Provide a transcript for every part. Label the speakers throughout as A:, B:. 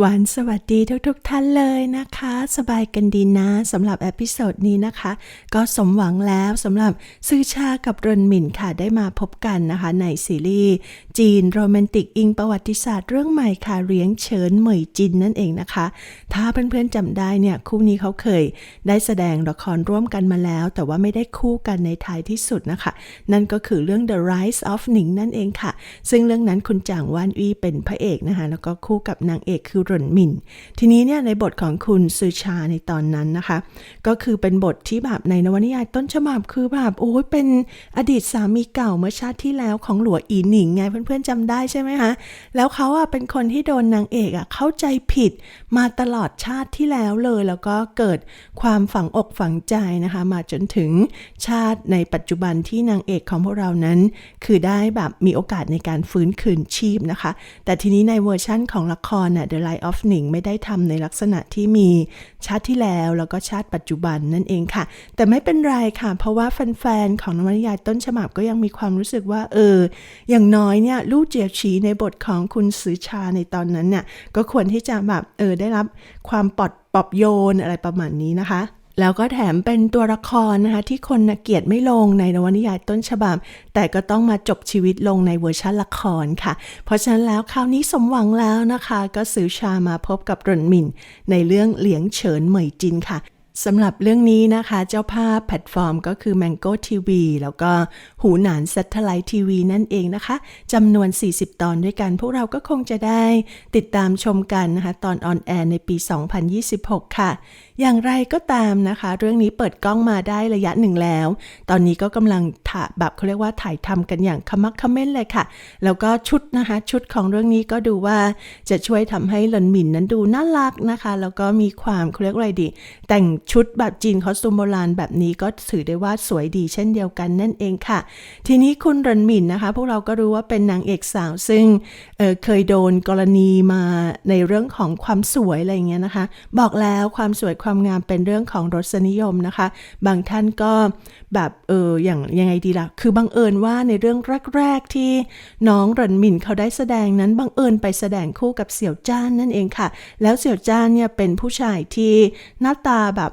A: หวานสวัสดีทุกๆทท่านเลยนะคะ สบายกันดีนะสำหรับเอพิโซดนี้นะคะ ก็สมหวังแล้วสำหรับซื่อชากับรนหมิ่นค่ะได้มาพบกันนะคะ ในซีรีส์จีนโรแมนติกอิงประวัติศาสตร์เรื่องใหม่ค่ะเรียงเฉินเหมยจินนั่นเองนะคะ ถ้าเพื่อนๆจำได้เนี่ย คู่นี้เขาเคยได้แสดงละครร่วมกันมาแล้ว แต่ว่าไม่ได้คู่กันในท้ายที่สุดนะคะ นั่นก็คือเรื่อง The Rise of Ning นั่นเองค่ะ ซึ่งเรื่องนั้นคุณจางวานอี้เป็นพระเอกนะคะ แล้วก็คู่กับนางเอกคือหรนหมินทีนี้เนี่ยในบทของคุณซือชาในตอนนั้นนะคะ ก็คือเป็นบทที่แบบในนวนิยายต้นฉบับคือแบบโอ้ยเป็นอดีตสามีเก่าเมื่อชาติที่แล้วของหลัวอีหนิงไงเพื่อนๆจำได้ใช่ไหมคะแล้วเขาอะเป็นคนที่โดนนางเอกอะเข้าใจผิดมาตลอดชาติที่แล้วเลย แล้วก็เกิดความฝังอกฝังใจนะคะ มาจนถึงชาติในปัจจุบันที่นางเอกของพวกเรานั้น คือได้แบบมีโอกาสในการฟื้นคืนชีพนะคะ แต่ทีนี้ในเวอร์ชั่นของละครน่ะ The Light of Ning ไม่ได้ทำในลักษณะที่มีชาติที่แล้ว แล้วก็ชาติปัจจุบันนั่นเองค่ะ แต่ไม่เป็นไรค่ะ เพราะว่าแฟนๆของนวนิยายต้นฉบับก็ยังมีความรู้สึกว่าเออ อย่างน้อยเนี่ยลู่เจียชีในบทของคุณสือชาในตอนนั้นเนี่ยก็ควรที่จะแบบเออได้รับความปลอดปอบโยนอะไรประมาณนี้นะคะ แล้วก็แถมเป็นตัวละครนะคะ ที่คนเกลียดไม่ลงในนวนิยายต้นฉบับ แต่ก็ต้องมาจบชีวิตลงในเวอร์ชันละครค่ะ เพราะฉะนั้นแล้วคราวนี้สมหวังแล้วนะคะ ก็ซื้อชามาพบกับรนหมิน ในเรื่องเหลียงเฉินเหมยจินค่ะ สำหรับเรื่องนี้นะคะ เจ้าภาพแพลตฟอร์มก็คือ Mango TV แล้วก็หูหนาน Satellite TV นั่นเองนะคะจำนวน 40 ตอนด้วยกัน พวกเราก็คงจะได้ติดตามชมกันนะคะ ตอนออนแอร์ในปี 2026 ค่ะ อย่างไรก็ตามนะคะ เรื่องนี้เปิดกล้องมาได้ระยะหนึ่งแล้ว ตอนนี้ก็กำลังถ่ายแบบเขาเรียกว่าถ่ายทำกันอย่างขมักขม้นเลยค่ะ แล้วก็ชุดนะคะ ชุดของเรื่องนี้ก็ดูว่าจะช่วยทำให้หลนหมินนั้นดูน่ารักนะคะ แล้วก็มีความเขาเรียกอะไรดี แต่งชุดแบบจีนคอสตูมโบราณแบบนี้ก็ถือได้ว่าสวยดีเช่นเดียวกันนั่นเองค่ะ ทีนี้คุณรันหมินนะคะ พวกเราก็รู้ว่าเป็นนางเอกสาว ซึ่งเเคยโดนกรณีมาในเรื่องของความสวยอะไรเงี้ยนะคะ บอกแล้วความสวยความงามเป็นเรื่องของรสนิยมนะคะ บางท่านก็แบบเอออย่างยังไงดีละ่ะ คือบังเอิญว่าในเรื่องแรกๆที่น้องรันหมินเขาได้แสดงนั้นบังเอิญไปแสดงคู่กับเสี่ยวจ้านนั่นเองค่ะ แล้วเสี่ยวจ้านเนี่ยเป็นผู้ชายที่หน้าตาแบบ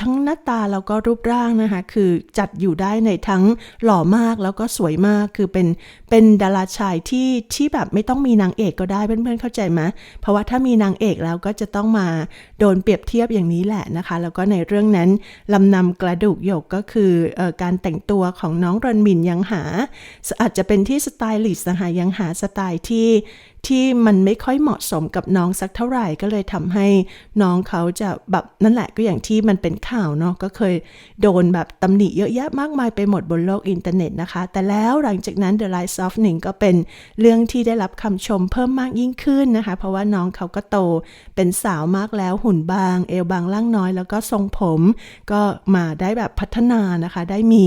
A: ทั้งหน้าตาแล้วก็รูปร่างนะคะ คือจัดอยู่ได้ในทั้งหล่อมากแล้วก็สวยมาก คือเป็นเป็นดาราชายที่ที่แบบไม่ต้องมีนางเอกก็ได้เพื่อนๆเข้าใจไหมเพราะว่าถ้ามีนางเอกแล้วก็จะต้องมาโดนเปรียบเทียบอย่างนี้แหละนะคะ แล้วก็ในเรื่องนั้นลำนำกระดูกหยกก็คืออการแต่งตัวของน้องรอนมินยังหา อาจจะเป็นที่สไตลิสต์นะคะยังหาสไตล์ที่ที่มันไม่ค่อยเหมาะสมกับน้องสักเท่าไหร่ก็เลยทำให้น้องเขาจะแบบนั่นแหละก็อย่างที่มันเป็นข่าวเนาะก็เคยโดนแบบตำหนิเยอะแยะมากมายไปหมดบนโลกอินเทอร์เน็ตนะคะ แต่แล้วหลังจากนั้น The Light of Ning ก็เป็นเรื่องที่ได้รับคำชมเพิ่มมากยิ่งขึ้นนะคะ เพราะว่าน้องเขาก็โตเป็นสาวมากแล้วหุ่นบาง เอวบางล่างน้อย แล้วก็ทรงผมก็มาได้แบบพัฒนานะคะ ได้มี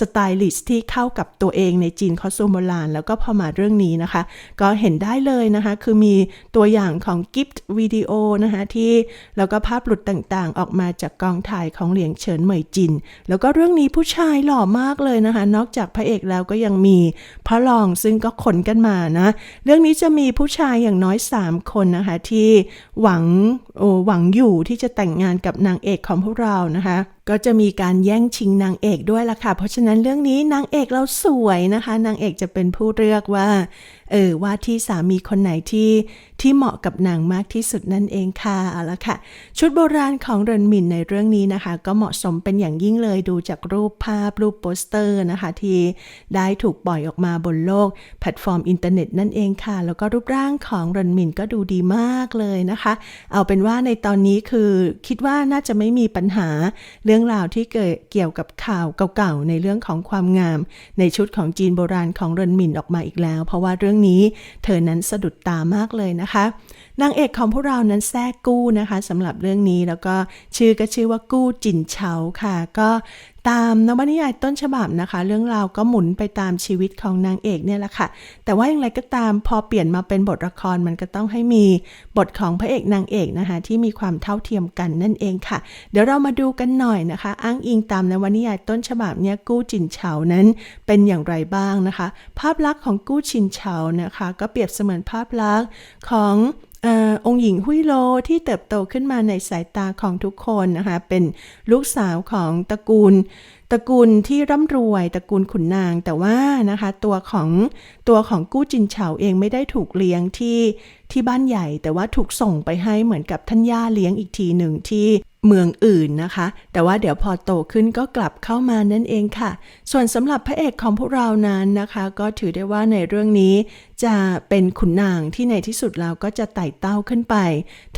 A: สไตลิสต์ที่เข้ากับตัวเองในจีนคอสตูมโบราณแล้วก็พอมาเรื่องนี้นะคะ ก็เห็นได้เลยนะคะ คือมีตัวอย่างของกิฟต์วิดีโอนะคะที่แล้วก็ภาพหลุดต่างๆ ออกมาจากกองถ่ายของเหลียงเฉินเหมยจิน แล้วก็เรื่องนี้ผู้ชายหล่อมากเลยนะคะ นอกจากพระเอกแล้วก็ยังมีพระรองซึ่งก็ขนกันมานะ เรื่องนี้จะมีผู้ชายอย่างน้อย 3 คนนะคะที่หวังโอหวังอยู่ที่จะแต่งงานกับนางเอกของพวกเรานะคะก็จะมีการแย่งชิงนางเอกด้วยล่ะค่ะ เพราะฉะนั้นเรื่องนี้นางเอกเราสวยนะคะ นางเอกจะเป็นผู้เลือกว่า เออว่าที่สามีคนไหนที่ที่เหมาะกับนางมากที่สุดนั่นเองค่ะเอาละค่ะ ชุดโบราณของเรนมินในเรื่องนี้นะคะ ก็เหมาะสมเป็นอย่างยิ่งเลยดูจากรูปภาพรูปโปสเตอร์นะคะ ที่ได้ถูกปล่อยออกมาบนโลกแพลตฟอร์มอินเทอร์เน็ตนั่นเองค่ะ แล้วก็รูปร่างของเรนมินก็ดูดีมากเลยนะคะ เอาเป็นว่าในตอนนี้คือคิดว่าน่าจะไม่มีปัญหาเรื่องราวที่เกิดเกี่ยวกับข่าวเก่าๆในเรื่องของความงาม ในชุดของจีนโบราณของเรนมินออกมาอีกแล้ว เพราะว่าเรื่องนี้เธอนั้นสะดุดตามากเลยนะคะนางเอกของพวกเรานั้นแท้กู้นะคะสำหรับเรื่องนี้แล้วก็ชื่อก็ชื่อว่ากู้จินเฉาค่ะ ก็ ตามนวนิยายต้นฉบับนะคะ เรื่องราวก็หมุนไปตามชีวิตของนางเอกเนี่ยแหละค่ะ แต่ว่าอย่างไรก็ตามพอเปลี่ยนมาเป็นบทละครมันก็ต้องให้มีบทของพระเอกนางเอกนะคะ ที่มีความเท่าเทียมกันนั่นเองค่ะ เดี๋ยวเรามาดูกันหน่อยนะคะ อ้างอิงตามนวนิยายต้นฉบับเนี่ยกู้จินเฉานั้นเป็นอย่างไรบ้างนะคะ ภาพลักษณ์ของกู้จินเฉานะคะ ก็เปรียบเสมือนภาพลักษณ์ของ องค์หญิงหุยโลที่เติบโตขึ้นมาในสายตาของทุกคนนะคะเป็นลูกสาวของตระกูล ตระกูลที่ร่ำรวยตระกูลขุนนางแต่ว่านะคะตัวของตัวของกู้จินเฉาเองไม่ได้ถูกเลี้ยงที่ที่บ้านใหญ่ แต่ว่าถูกส่งไปให้เหมือนกับท่านย่าเลี้ยงอีกทีหนึ่งที่เมืองอื่นนะคะ แต่ว่าเดี๋ยวพอโตขึ้นก็กลับเข้ามานั่นเองค่ะ ส่วนสำหรับพระเอกของพวกเรานั้นนะคะ ก็ถือได้ว่าในเรื่องนี้ จะเป็นขุนนางที่ในที่สุดแล้วก็จะไต่เต้าขึ้นไป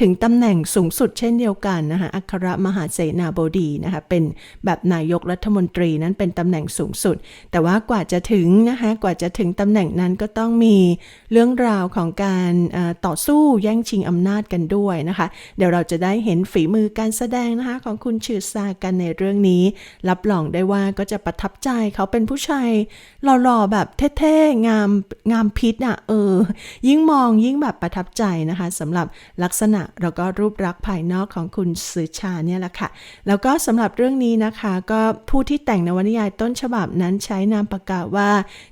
A: ถึงตำแหน่งสูงสุดเช่นเดียวกันนะคะอัครมหาเสนาบดีนะคะเป็นแบบนายกรัฐมนตรีนั้นเป็นตำแหน่งสูงสุด แต่ว่ากว่าจะถึงนะคะกว่าจะถึงตำแหน่งนั้นก็ต้องมีเรื่องราวของการต่อสู้แย่งชิงอำนาจกันด้วยนะคะ เดี๋ยวเราจะได้เห็นฝีมือการแสดงนะคะของคุณชื่อซากันในเรื่องนี้ รับรองได้ว่าก็จะประทับใจเขาเป็นผู้ชายหล่อๆแบบเท่ๆงามงามพิษอะเออ ยิ่งมองยิ่งแบบประทับใจนะคะสำหรับลักษณะแล้วก็รูปลักษณ์ภายนอกของคุณซือชาเนี่ยแหละค่ะ แล้วก็สำหรับเรื่องนี้นะคะ ก็ผู้ที่แต่งนวนิยายต้นฉบับนั้นใช้นามปากกาว่า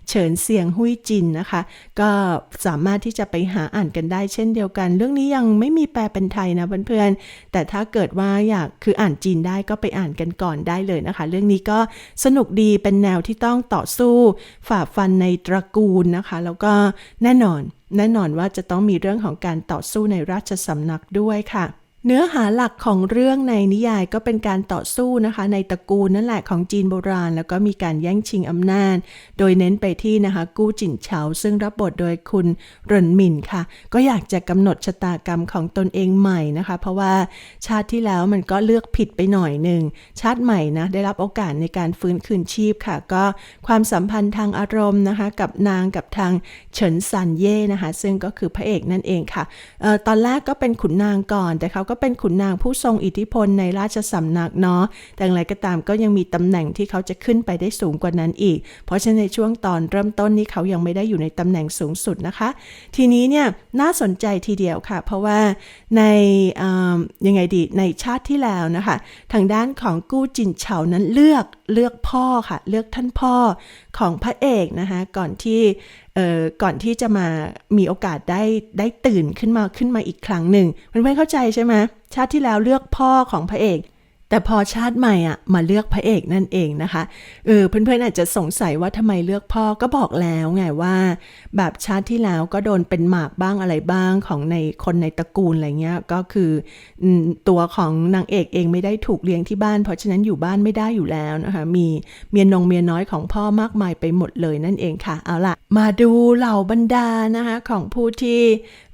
A: เฉินเสียงหุยจินนะคะ ก็สามารถที่จะไปหาอ่านกันได้เช่นเดียวกัน เรื่องนี้ยังไม่มีแปลเป็นไทยนะเพื่อนๆแต่ถ้าเกิดว่าอยากคืออ่านจีนได้ก็ไปอ่านกันก่อนได้เลยนะคะ เรื่องนี้ก็สนุกดีเป็นแนวที่ต้องต่อสู้ ฝ่าฟันในตระกูลนะคะ แล้วก็แน่นอน แน่นอนว่าจะต้องมีเรื่องของการต่อสู้ในราชสำนักด้วยค่ะ เนื้อหาหลักของเรื่องในนิยายก็เป็นการต่อสู้นะคะ ในตระกูลนั่นแหละของจีนโบราณ แล้วก็มีการแย่งชิงอำนาจ โดยเน้นไปที่นะคะกู้จินเฉาซึ่งรับบทโดยคุณเรินหมินค่ะ ก็อยากจะกำหนดชะตากรรมของตนเองใหม่นะคะ เพราะว่าชาติที่แล้วมันก็เลือกผิดไปหน่อยหนึ่งชาติใหม่นะได้รับโอกาสในการฟื้นคืนชีพค่ะ ก็ความสัมพันธ์ทางอารมณ์นะคะ กับนางกับทางเฉินซันเย่นะคะ ซึ่งก็คือพระเอกนั่นเองค่ะออตอนแรกก็เป็นขุนนางก่อนแต่เขาก็เป็นขุนนางผู้ทรงอิทธิพลในราชสำนักเนาะ แต่อย่างไรก็ตามก็ยังมีตำแหน่งที่เขาจะขึ้นไปได้สูงกว่านั้นอีก เพราะฉะนั้นในช่วงตอนเริ่มต้นนี้เขายังไม่ได้อยู่ในตำแหน่งสูงสุดนะคะ ทีนี้เนี่ยน่าสนใจทีเดียวค่ะ เพราะว่าในยังไงดีในชาติที่แล้วนะคะ ทางด้านของกู้จินเฉานั้นเลือกเลือกพ่อค่ะ เลือกท่านพ่อของพระเอกนะคะก่อนที่เอ่อก่อนที่จะมามีโอกาสได้ได้ตื่นขึ้นมาขึ้นมาอีกครั้งหนึ่งเพื่อนๆเข้าใจใช่ไหมชาติที่แล้วเลือกพ่อของพระเอก แต่พอชาติใหม่อะมาเลือกพระเอกนั่นเองนะคะ เออเพื่อนๆอาจจะสงสัยว่าทำไมเลือกพ่อก็บอกแล้วไงว่า แบบชาติที่แล้วก็โดนเป็นหมากบ้างอะไรบ้างของในคนในตระกูลอะไรเงี้ยก็คืออตัวของนางเอกเองไม่ได้ถูกเลี้ยงที่บ้าน เพราะฉะนั้นอยู่บ้านไม่ได้อยู่แล้วนะคะมีเมียนงเมียน้อยของพ่อมากมายไปหมดเลยนั่นเองค่ะ เอาล่ะ มาดูเหล่าบรรดานะคะของผู้ที่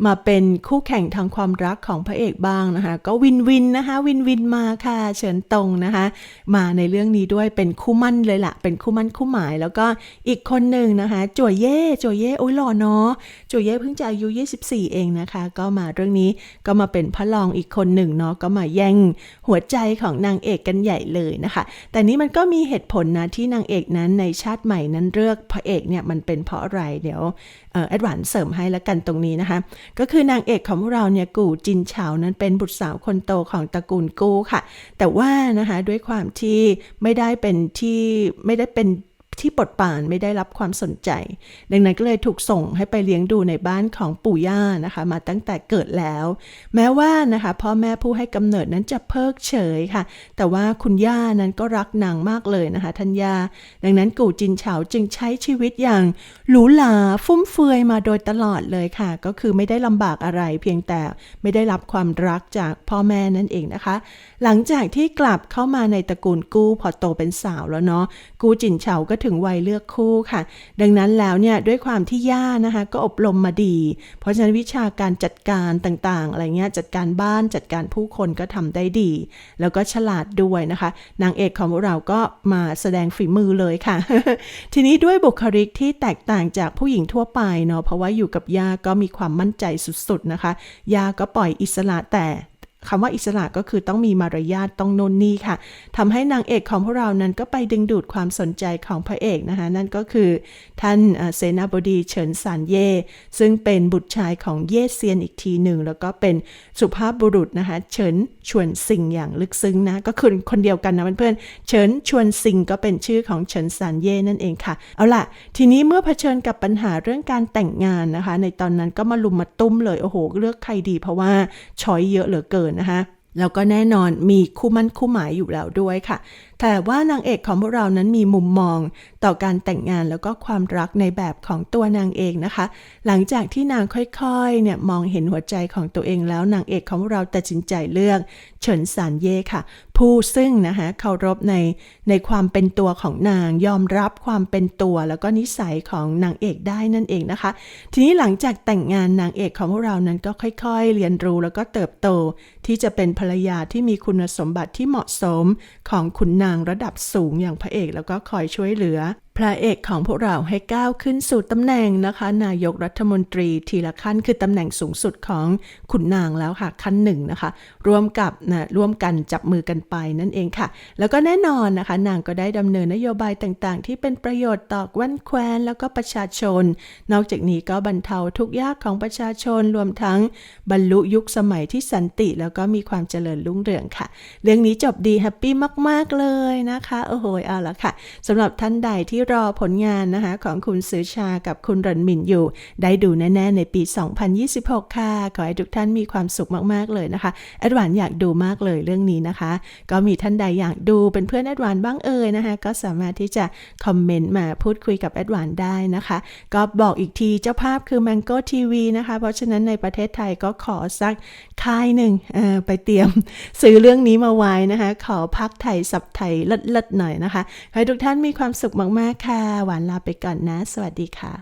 A: มาเป็นคู่แข่งทางความรักของพระเอกบ้างนะคะ ก็วินวินนะคะวินวินมาค่ะเฉินตงนะคะ มาในเรื่องนี้ด้วยเป็นคู่มั่นเลยล่ะ เป็นคู่มั่นคู่หมาย แล้วก็อีกคนหนึ่งนะคะจัวเย่จัวเย่โอ้ยหล่อเนาะจัวเย่เพิ่งจะอายุ 24 เองนะคะ ก็มาเรื่องนี้ก็มาเป็นพระรองอีกคนหนึ่งเนาะก็มาแย่งหัวใจของนางเอกกันใหญ่เลยนะคะ แต่นี้มันก็มีเหตุผลนะที่นางเอกนั้นในชาติใหม่นั้นเลือกพระเอกเนี่ยมันเป็นเพราะอะไรเดี๋ยวแอดวานเสริมให้แล้วกันตรงนี้นะคะ ก็คือนางเอกของเราเนี่ยกู่จินเฉานั้นเป็นบุตรสาวคนโตของตระกูลกู้ค่ะ แต่ว่านะคะด้วยความที่ไม่ได้เป็นที่ไม่ได้เป็น ที่ปลดป่านไม่ได้รับความสนใจ ดังนั้นก็เลยถูกส่งให้ไปเลี้ยงดูในบ้านของปู่ย่านะคะ มาตั้งแต่เกิดแล้ว แม้ว่านะคะพ่อแม่ผู้ให้กำเนิดนั้นจะเพิกเฉยค่ะ แต่ว่าคุณย่านั้นก็รักนางมากเลยนะคะท่านย่าดังนั้นกู่จินเฉาจึงใช้ชีวิตอย่างหรูหราฟุ่มเฟือยมาโดยตลอดเลยค่ะ ก็คือไม่ได้ลำบากอะไรเพียงแต่ไม่ได้รับความรักจากพ่อแม่นั่นเองนะคะ หลังจากที่กลับเข้ามาในตระกูลกู้พอโตเป็นสาวแล้วเนาะกูจินเฉาก็ถึงวัยเลือกคู่ค่ะ ดังนั้นแล้วเนี่ยด้วยความที่ย่านะคะก็อบรมมาดี เพราะฉะนั้นวิชาการจัดการต่างๆอะไรเงี้ยจัดการบ้านจัดการผู้คนก็ทำได้ดี แล้วก็ฉลาดด้วยนะคะ นางเอกของพวกเราก็มาแสดงฝีมือเลยค่ะ ทีนี้ด้วยบุคลิกที่แตกต่างจากผู้หญิงทั่วไปเนาะเพราะว่าอยู่กับย่าก็มีความมั่นใจสุดๆนะคะย่าก็ปล่อยอิสระแต่ คำว่าอิสระก็คือต้องมีมารยาทต้องโนนนี่ค่ะทำให้นางเอกของพวกเรานั้นก็ไปดึงดูดความสนใจของพระเอกนะคะ นั่นก็คือท่านเอ่อเสนาบดีเฉินซานเย่ ซึ่งเป็นบุตรชายของเย่เซียนอีกทีหนึ่ง แล้วก็เป็นสุภาพบุรุษนะคะ เฉินชวนซิงอย่างลึกซึ้งนะ ก็คือคนเดียวกันนะเพื่อนๆเฉินชวนซิงก็เป็นชื่อของเฉินซานเย่นั่นเองค่ะ เอาล่ะ ทีนี้เมื่อเผชิญกับปัญหาเรื่องการแต่งงานนะคะ ในตอนนั้นก็มาลุมมาตุ้มเลยโอ้โหเลือกใครดี เพราะว่าช้อยเยอะเหลือเกินนะคะแล้วก็แน่นอนมีคู่มั่นคู่หมายอยู่แล้วด้วยค่ะ แต่ว่านางเอกของพวกเรานั้นมีมุมมองต่อการแต่งงานแล้วก็ความรักในแบบของตัวนางเองนะคะ หลังจากที่นางค่อยๆเนี่ยมองเห็นหัวใจของตัวเองแล้วนางเอกของพวกเราตัดสินใจเลือกเฉินซานเย่ค่ะ ผู้ซึ่งนะคะเคารพในในความเป็นตัวของนางยอมรับความเป็นตัวแล้วก็นิสัยของนางเอกได้นั่นเองนะคะ ทีนี้หลังจากแต่งงานนางเอกของพวกเรานั้นก็ค่อย ๆ เรียนรู้แล้วก็เติบโตที่จะเป็นภรรยาที่มีคุณสมบัติที่เหมาะสมของขุนนางระดับสูงอย่างพระเอกแล้วก็คอยช่วยเหลือ พระเอกของพวกเราให้ก้าวขึ้นสู่ตำแหน่งนะคะ นายกรัฐมนตรีทีละขั้นคือตำแหน่งสูงสุดของขุนนางแล้วค่ะขั้นหนึ่งนะคะ ร่วมกับนะร่วมกันจับมือกันไปนั่นเองค่ะ แล้วก็แน่นอนนะคะ นางก็ได้ดำเนินนโยบายต่างๆ ที่เป็นประโยชน์ต่อแว่นแคว้นแล้วก็ประชาชน นอกจากนี้ก็บรรเทาทุกข์ยากของประชาชนรวมทั้งบรรลุยุคสมัยที่สันติ แล้วก็มีความเจริญรุ่งเรืองค่ะ เรื่องนี้จบดีแฮปปี้มาก ๆเลยนะคะโอ้โหเอาละค่ะสำหรับท่านใดที่รอผลงานนะคะของคุณซือชากับคุณรันมินอยู่ ได้ดูแน่ ๆ ในปี 2026 ค่ะ ขอให้ทุกท่านมีความสุขมาก ๆ เลยนะคะแอดวานอยากดูมากเลยเรื่องนี้นะคะ ก็มีท่านใดอยากดูเป็นเพื่อนแอดวานบ้างเอ่ยนะคะ ก็สามารถที่จะคอมเมนต์มาพูดคุยกับแอดวานได้นะคะ ก็บอกอีกทีเจ้าภาพคือ Mango TV นะคะ เพราะฉะนั้นในประเทศไทยก็ขอสักค่ายหนึ่งไปเตรียมซื้อเรื่องนี้มาไว้นะคะ ขอพักไทยสับไทยเลิศๆหน่อยนะคะ ให้ทุกท่านมีความสุขมาก ๆค่ะ หวานลาไปก่อนนะ สวัสดีค่ะ